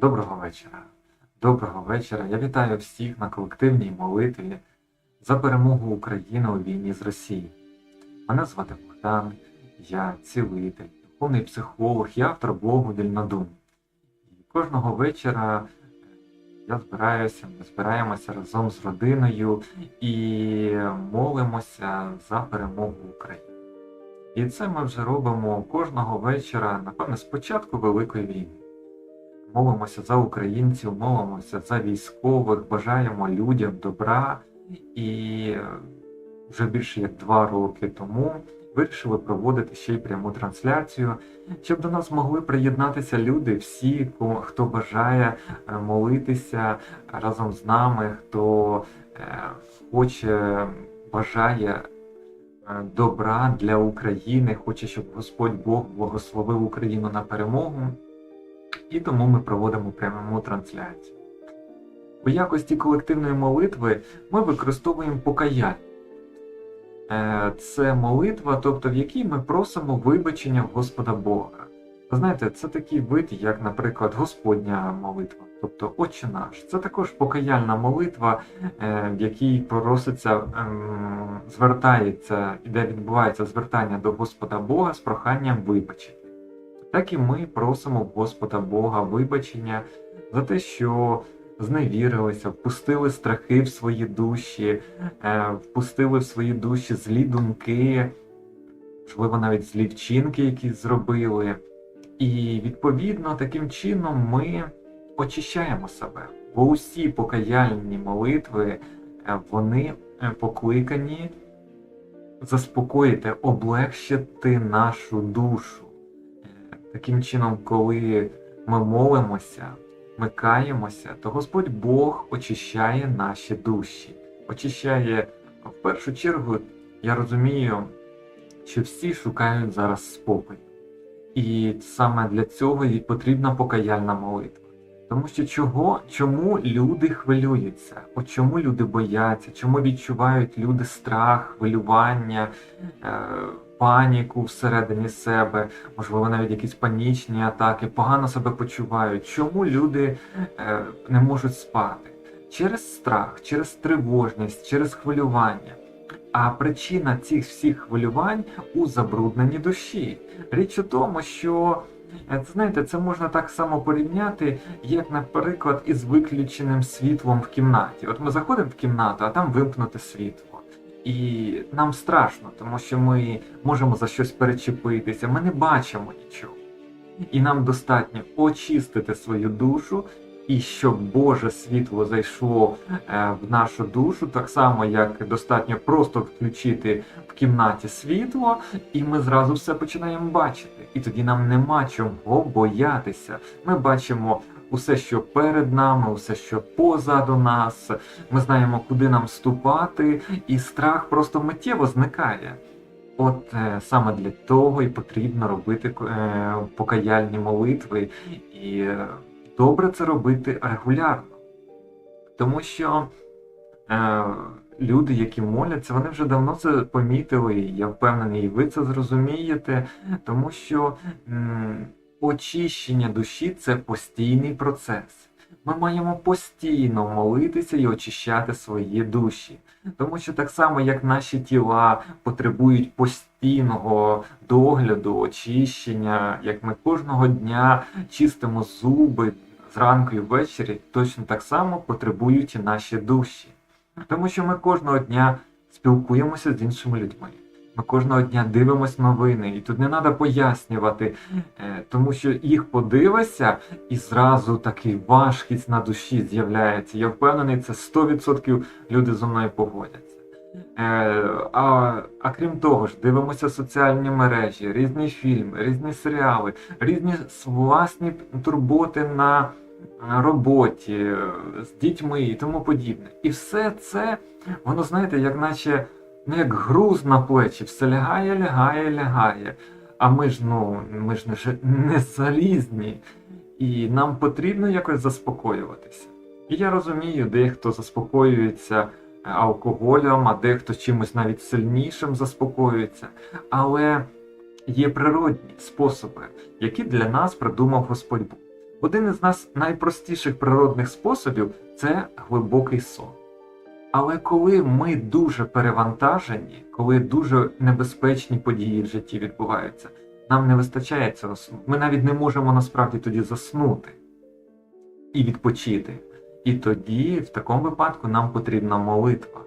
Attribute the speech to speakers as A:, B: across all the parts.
A: Доброго вечора. Доброго вечора. Я вітаю всіх на колективній молитві за перемогу України у війні з Росією. Мене звати Богдан, я цілитель, духовний психолог і автор блогу Вільнодум. І кожного вечора я збираюся, ми збираємося разом з родиною і молимося за перемогу України. І це ми вже робимо кожного вечора, напевне, з початку Великої війни. Молимося за українців, молимося за військових, бажаємо людям добра. І вже більше як два роки тому вирішили проводити ще й пряму трансляцію, щоб до нас могли приєднатися люди, всі, хто бажає е, молитися разом з нами, хто е, хоче, бажає е, добра для України, хоче, щоб Господь Бог благословив Україну на перемогу. І тому ми проводимо пряму трансляцію. У якості колективної молитви ми використовуємо покаяння. Е, Це молитва, тобто в якій ми просимо вибачення в Господа Бога. Знаєте, це такий вид, як, наприклад, Господня молитва, тобто Отче наш. Це також покаяльна молитва, е, в якій проситься, ем, звертається, де відбувається звертання до Господа Бога з проханням вибачити. Так і ми просимо Господа Бога вибачення за те, що зневірилися, впустили страхи в свої душі, е, впустили в свої душі злі думки, можливо, навіть злі вчинки, які зробили. І відповідно таким чином ми очищаємо себе. Бо усі покаяльні молитви е, вони е, покликані заспокоїти, облегшити нашу душу. Таким чином, коли ми молимося, ми каємося, то Господь Бог очищає наші душі. Очищає в першу чергу, я розумію, що всі шукають зараз спокою. І саме для цього і потрібна покаяльна молитва. Тому що чого, чому люди хвилюються? От чому люди бояться, чому відчувають люди страх, хвилювання, е, паніку всередині себе, можливо, навіть якісь панічні атаки, погано себе почувають. Чому люди е, не можуть спати? Через страх, через тривожність, через хвилювання. А причина цих всіх хвилювань у забрудненні душі. Річ у тому, що е, знаєте, це можна так само порівняти, як, наприклад, із виключеним світлом в кімнаті. От ми заходимо в кімнату, а там вимкнуте світло. І нам страшно, тому що ми можемо за щось перечепитися, ми не бачимо нічого. І нам достатньо очистити свою душу, і щоб Боже світло зайшло е, в нашу душу, так само як достатньо просто включити в кімнаті світло, і ми зразу все починаємо бачити. І тоді нам нема чого боятися. Ми бачимо усе, що перед нами, усе, що позаду нас. Ми знаємо, куди нам ступати, і страх просто миттєво зникає. От е, саме для того і потрібно робити е, покаяльні молитви, і е, добре це робити регулярно. Тому що е, люди, які моляться, вони вже давно це помітили, я впевнений, і ви це зрозумієте, тому що м, очищення душі це постійний процес. Ми маємо постійно молитися і очищати свої душі. Тому що так само, як наші тіла потребують постійного догляду, очищення, як ми кожного дня чистимо зуби зранку і ввечері, точно так само потребують і наші душі. Тому що ми кожного дня спілкуємося з іншими людьми. Ми кожного дня дивимось новини, і тут не треба пояснювати, е, тому що їх подивишся, і зразу такий важкість на душі з'являється. Я впевнений, це 100% люди зі мною погодяться. Е, а, а крім того ж, дивимося соціальні мережі, різні фільми, різні серіали, різні власні турботи на на роботі, е, з дітьми і тому подібне. І все це, воно, знаєте, як наче ну, як груз на плечі, все лягає, лягає, лягає. А ми ж ну, ми ж не, не залізні, і нам потрібно якось заспокоюватися. І я розумію, дехто заспокоюється алкоголем, а дехто чимось навіть сильнішим заспокоюється. Але є природні способи, які для нас придумав Господь Бог. Один із нас найпростіших природних способів це глибокий сон. Але коли ми дуже перевантажені, коли дуже небезпечні події в житті відбуваються, нам не вистачає цього сну. Ми навіть не можемо насправді тоді заснути і відпочити. І тоді, в такому випадку, нам потрібна молитва.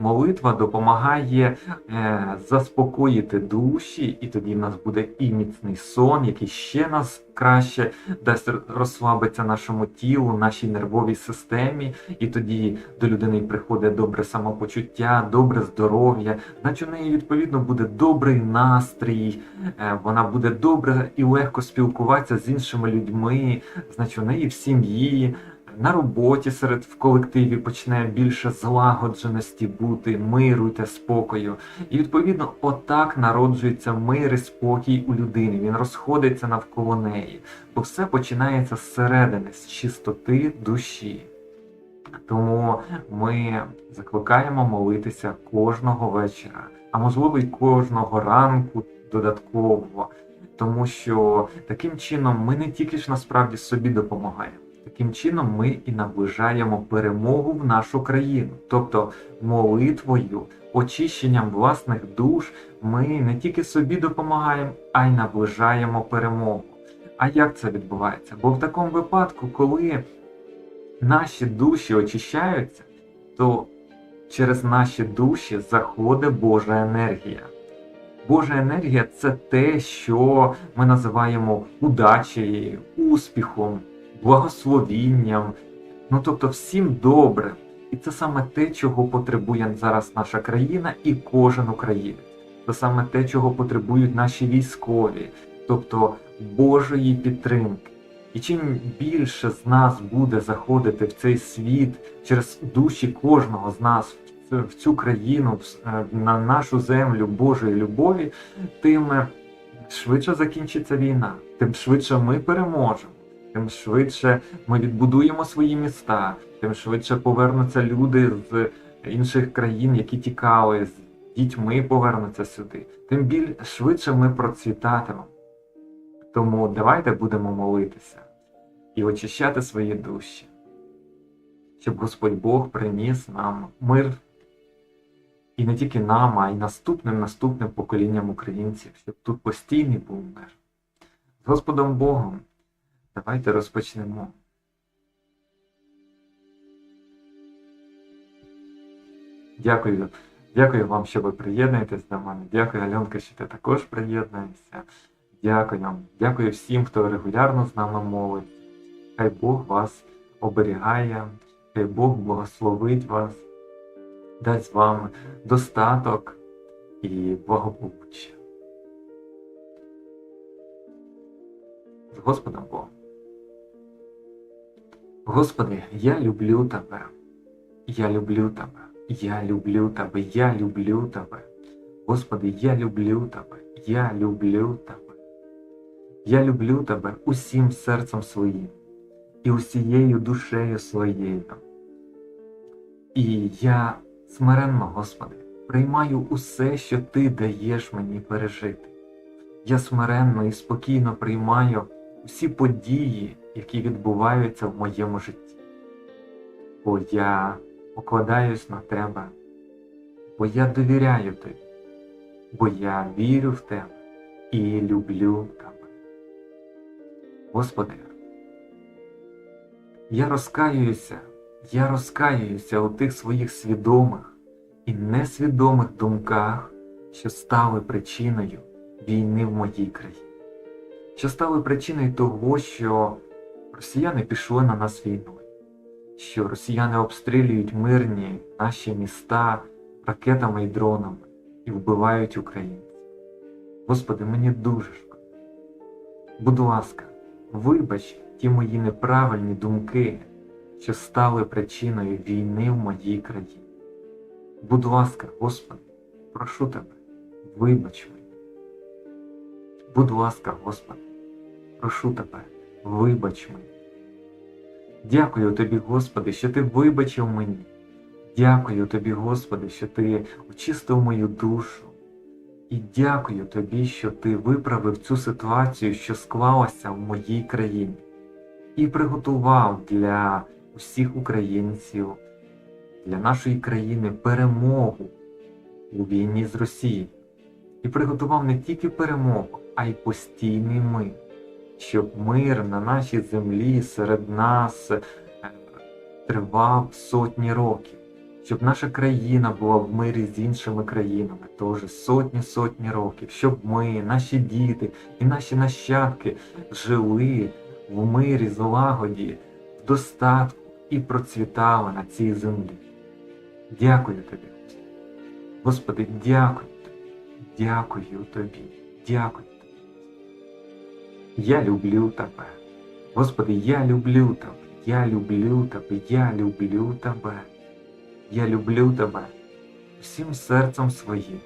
A: Молитва допомагає е, заспокоїти душі, і тоді в нас буде і міцний сон, який ще нас краще дасть розслабитися нашому тілу, нашій нервовій системі, і тоді до людини приходить добре самопочуття, добре здоров'я, значить у неї відповідно буде добрий настрій, е, вона буде добре і легко спілкуватися з іншими людьми, значить у неї в сім'ї на роботі серед в колективі почне більше злагодженості бути, миру та спокою. І відповідно, отак народжується мир і спокій у людини. Він розходиться навколо неї, бо все починається зсередини, з чистоти душі. Тому ми закликаємо молитися кожного вечора, а можливо й кожного ранку додатково, тому що таким чином ми не тільки ж насправді собі допомагаємо. Таким чином ми і наближаємо перемогу в нашу країну. Тобто молитвою, очищенням власних душ ми не тільки собі допомагаємо, а й наближаємо перемогу. А як це відбувається? Бо в такому випадку, коли наші душі очищаються, то через наші душі заходить Божа енергія. Божа енергія це те, що ми називаємо удачею, успіхом благословінням, ну тобто всім добрим. І це саме те, чого потребує зараз наша країна і кожен українець. Це саме те, чого потребують наші військові, тобто Божої підтримки. І чим більше з нас буде заходити в цей світ через душі кожного з нас в цю країну, е, на нашу землю Божої любові, тим швидше закінчиться війна, тим швидше ми переможемо тим швидше ми відбудуємо свої міста, тим швидше повернуться люди з інших країн, які тікали, з дітьми повернуться сюди, тим більш швидше ми процвітатимемо. Тому давайте будемо молитися і очищати свої душі, щоб Господь Бог приніс нам мир. І не тільки нам, а й наступним наступним поколінням українців, щоб тут постійний був мир. З Господом Богом. Давайте розпочнемо. Дякую. Дякую вам, що ви приєднуєтесь до мене. Дякую, Альонка, що ти також приєднуєшся. Дякую. Дякую всім, хто регулярно з нами молить. Хай Бог вас оберігає, хай Бог благословить вас, дасть вам достаток і благополуччя. З Господом Богом. Господи, я люблю Тебе. Я люблю Тебе. Я люблю Тебе. Я люблю Тебе. Господи, я люблю Тебе. Я люблю Тебе. Я люблю Тебе усім серцем своїм і усією душею своєю. І я смиренно, Господи, приймаю усе, що Ти даєш мені пережити. Я смиренно і спокійно приймаю усі події які відбуваються в моєму житті. Бо я покладаюсь на тебе, бо я довіряю тобі, бо я вірю в тебе і люблю тебе. Господи, я розкаююся, я розкаююся у тих своїх свідомих і несвідомих думках, що стали причиною війни в моїй країні, що стали причиною того, що росіяни пішли на нас війною, що росіяни обстрілюють мирні наші міста ракетами і дронами і вбивають українців. Господи, мені дуже шкода. Будь ласка, вибач ті мої неправильні думки, що стали причиною війни в моїй країні. Будь ласка, Господи, прошу Тебе, вибач мені. Будь ласка, Господи, прошу Тебе вибач мені. Дякую тобі, Господи, що ти вибачив мені. Дякую тобі, Господи, що ти очистив мою душу. І дякую тобі, що ти виправив цю ситуацію, що склалася в моїй країні. і приготував для усіх українців, для нашої країни перемогу у війні з Росією. І приготував не тільки перемогу, а й постійний мир, щоб мир на нашій землі серед нас е, тривав сотні років, щоб наша країна була в мирі з іншими країнами теж сотні-сотні років, щоб ми, наші діти і наші нащадки жили в мирі, злагоді, в достатку і процвітали на цій землі. Дякую тобі, Господи. Дякую дякую тобі, дякую. Я люблю тебе. Господи, я люблю тебе, я люблю тебе, я люблю тебе. Я люблю тебе всім серцем своїм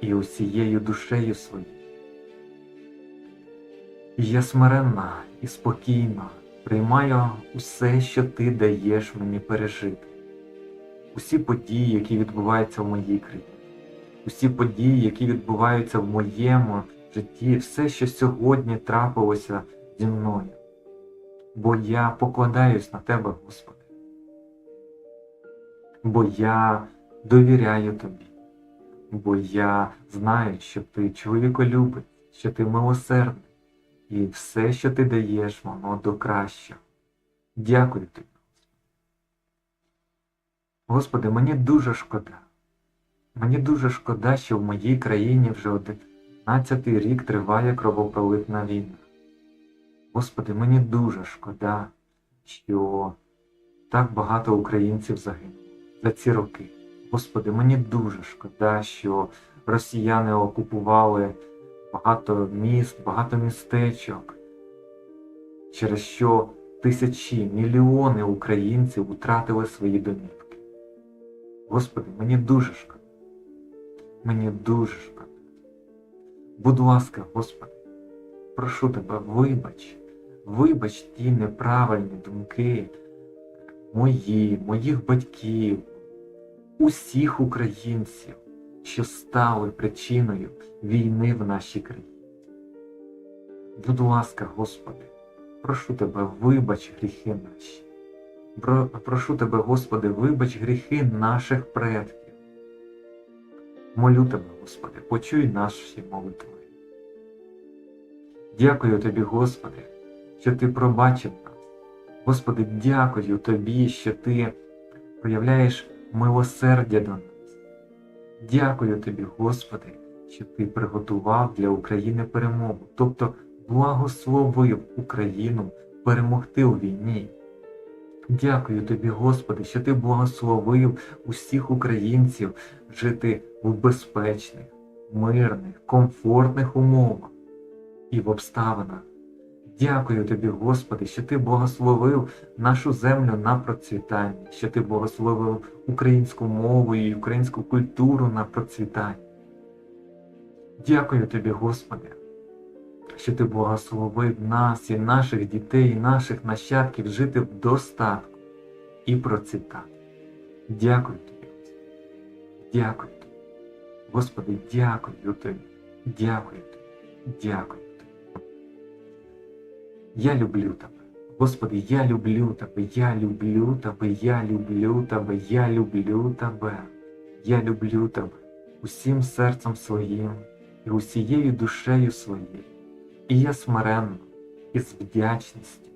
A: і усією душею своєю. І я смиренна і спокійно приймаю усе, що ти даєш мені пережити, усі події, які відбуваються в моїй країні, усі події, які відбуваються в моєму житті, все, що сьогодні трапилося зі мною. Бо я покладаюсь на тебе, Господи. Бо я довіряю тобі, бо я знаю, що ти чоловіколюбець, що ти милосердний, і все, що ти даєш, воно до кращого. Дякую тобі. Господи, мені дуже шкода. Мені дуже шкода, що в моїй країні вже 11 рік триває кровопролитна війна. Господи, мені дуже шкода, що так багато українців загинуло за ці роки. Господи, мені дуже шкода, що росіяни окупували багато міст, багато містечок, через що тисячі, мільйони українців втратили свої домівки. Господи, мені дуже шкода. Мені дуже шкода. Будь ласка, Господи, прошу тебе, вибач, вибач ті неправильні думки мої, моїх батьків, усіх українців, що стали причиною війни в нашій країні. Будь ласка, Господи, прошу тебе, вибач гріхи наші. Прошу тебе, Господи, вибач гріхи наших предків. Молю тебе, Господи, почуй наші молитви. Дякую тобі, Господи, що ти пробачив нас. Господи, дякую тобі, що ти проявляєш милосердя до нас. Дякую тобі, Господи, що ти приготував для України перемогу, тобто благословив Україну перемогти у війні. Дякую тобі, Господи, що ти благословив усіх українців жити в безпечних, мирних, комфортних умовах і в обставинах. Дякую тобі, Господи, що ти благословив нашу землю на процвітання, що ти благословив українську мову і українську культуру на процвітання. Дякую тобі, Господи, що ти благословив нас і наших дітей, і наших нащадків жити в достатку і процвітати. Дякую тобі, Господи. Дякую. Господи, дякую тобі. Дякую тобі. Дякую тобі. Я люблю тебе. Господи, я люблю тебе, я люблю тебе, я люблю тебе, я люблю тебе, я люблю тебе усім серцем своїм і усією душею своєю. І я смиренно і з вдячністю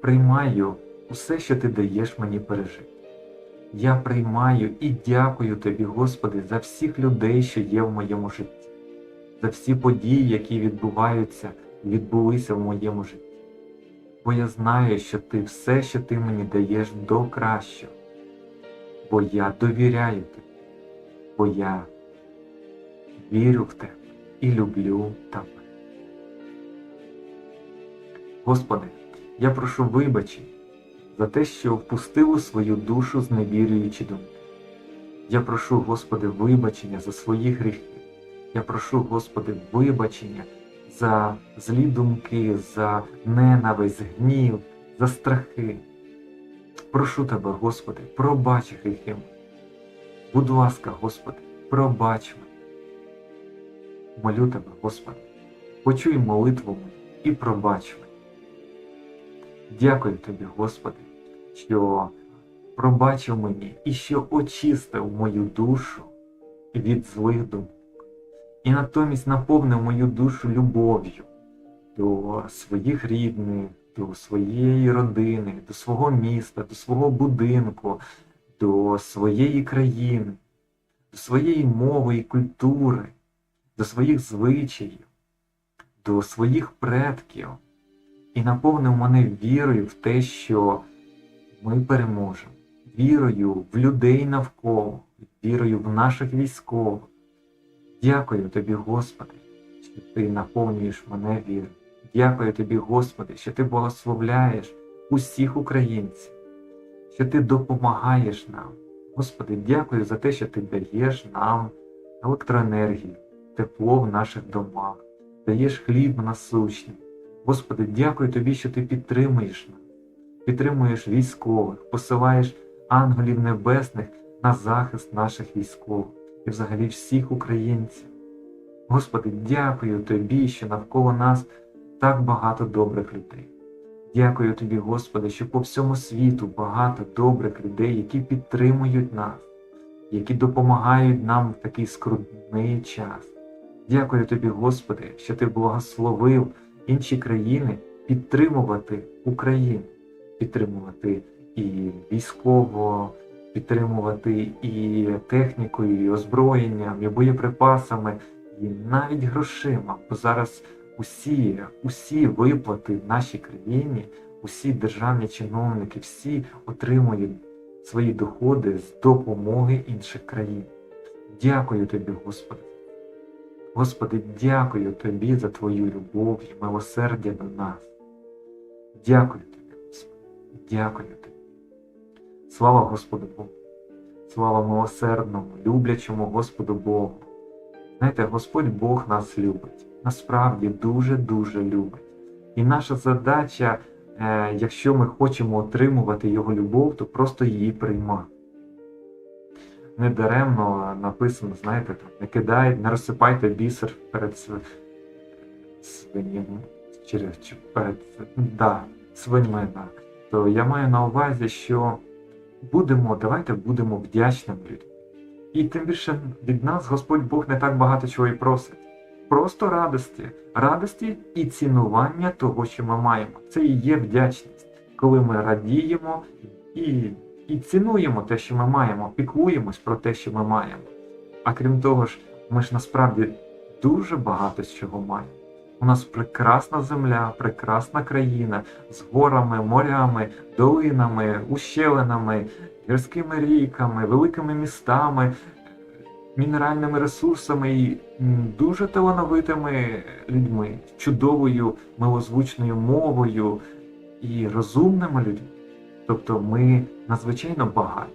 A: приймаю усе, що ти даєш мені пережити. Я приймаю і дякую тобі, Господи, за всіх людей, що є в моєму житті, за всі події, які відбуваються відбулися в моєму житті. Бо я знаю, що ти все, що ти мені даєш до кращого. Бо я довіряю тобі, бо я вірю в тебе і люблю тебе. Господи, я прошу вибачення за те, що впустив у свою душу зневірюючі думки. Я прошу, Господи, вибачення за свої гріхи. Я прошу, Господи, вибачення за злі думки, за ненависть, гнів, за страхи. Прошу Тебе, Господи, пробач гріхи. Будь ласка, Господи, пробач мене. Молю Тебе, Господи, почуй молитву мою і пробач мене. Дякую тобі, Господи, що пробачив мені і що очистив мою душу від злих думок. І натомість наповнив мою душу любов'ю до своїх рідних, до своєї родини, до свого міста, до свого будинку, до своєї країни, до своєї мови і культури, до своїх звичаїв, до своїх предків і наповнив мене вірою в те, що ми переможемо, вірою в людей навколо, вірою в наших військових. Дякую тобі, Господи, що ти наповнюєш мене вірою. Дякую тобі, Господи, що ти благословляєш усіх українців, що ти допомагаєш нам. Господи, дякую за те, що ти даєш нам електроенергію, тепло в наших домах, даєш хліб насущний. Господи, дякую тобі, що ти підтримуєш нас, підтримуєш військових, посилаєш ангелів небесних на захист наших військових і взагалі всіх українців. Господи, дякую тобі, що навколо нас так багато добрих людей. Дякую тобі, Господи, що по всьому світу багато добрих людей, які підтримують нас, які допомагають нам в такий скрутний час. Дякую тобі, Господи, що ти благословив інші країни підтримувати Україну, підтримувати і військово, підтримувати і технікою, і озброєнням, і боєприпасами, і навіть грошима. Бо зараз усі, усі виплати в нашій країні, усі державні чиновники, всі отримують свої доходи з допомоги інших країн. Дякую тобі, Господи. Господи, дякую Тобі за Твою любов і милосердя до нас. Дякую дякую Тобі. Слава Господу Богу, слава милосердному, люблячому Господу Богу. Знаєте, Господь Бог нас любить, насправді дуже-дуже любить. І наша задача, е, якщо ми хочемо отримувати Його любов, то просто її приймати недаремно написано, знаєте, там, не кидайте, не розсипайте бісер перед свиньми, через перед да, свиньми, так. То я маю на увазі, що будемо, давайте будемо вдячними людям. І тим більше від нас Господь Бог не так багато чого і просить. Просто радості, радості і цінування того, що ми маємо. Це і є вдячність, коли ми радіємо і і цінуємо те, що ми маємо, піклуємось про те, що ми маємо. А крім того ж, ми ж насправді дуже багато з чого маємо. У нас прекрасна земля, прекрасна країна з горами, морями, долинами, ущелинами, гірськими ріками, великими містами, мінеральними ресурсами і дуже талановитими людьми, чудовою милозвучною мовою і розумними людьми. Тобто ми надзвичайно багаті.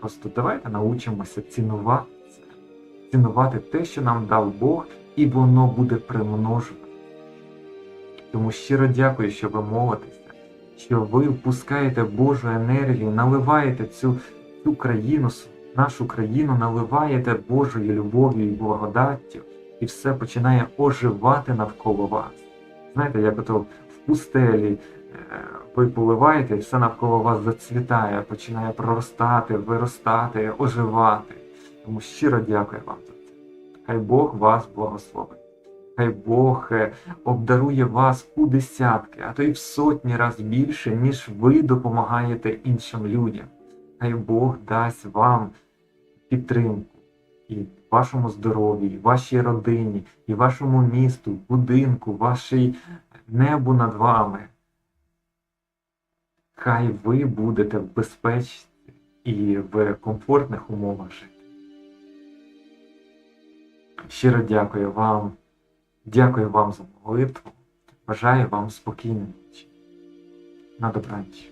A: Просто давайте научимося цінувати це, цінувати те, що нам дав Бог, і воно буде примножувати. Тому щиро дякую, що ви молитеся, що ви впускаєте Божу енергію, наливаєте цю, цю країну, нашу країну, наливаєте Божою любов'ю і благодаттю, і все починає оживати навколо вас. Знаєте, як ото в пустелі ви поливаєте, і все навколо вас зацвітає, починає проростати, виростати, оживати. Тому щиро дякую вам за це. Хай Бог вас благословить. Хай Бог е, обдарує вас у десятки, а то й в сотні разів більше, ніж ви допомагаєте іншим людям. Хай Бог дасть вам підтримку і вашому здоров'ю, і вашій родині, і вашому місту, будинку, вашій небу над вами. Хай ви будете в безпечні і в комфортних умовах жити. Щиро дякую вам, дякую вам за молитву. Бажаю вам спокійної ночі. На добраніч.